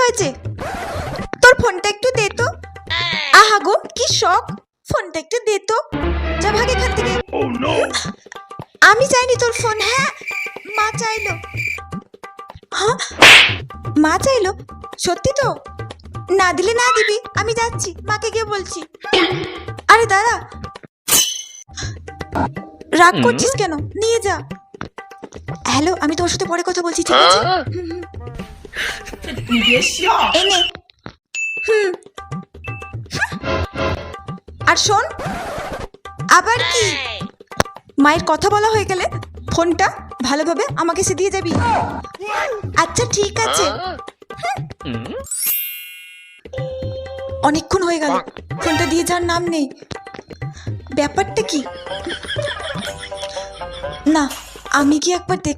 হয়েছে? তোর ফোনটা একটু দে তো। আহা গো কি শখ। ফোনটা একটু দে তো। যা ভাগ এখান থেকে। আমি চাইনি তোর ফোন হ্যাঁ? মা চাইলো। হ্যাঁ? মা চাইলো? সত্যি তো? না দিলে না দিবি। আমি যাচ্ছি। মাকে গিয়ে বলছি। আরে দাদা রাগ করছিস কেন? নিয়ে যা। হ্যালো আমি তোর সাথে পরে কথা বলছি ঠিক আছে? হুম, হুম। এনে। আর শোন আবার মায়ের কথা বলা হয়ে গেলে ফোনটা ভালোভাবে আমাকে সে দিয়ে যাবি। আচ্ছা ঠিক আছে। অনেকক্ষণ হয়ে গেল। ফোনটা দিয়ে যাওয়ার নাম নেই। ব্যাপারটা কি? না আমি কি একবার দেখে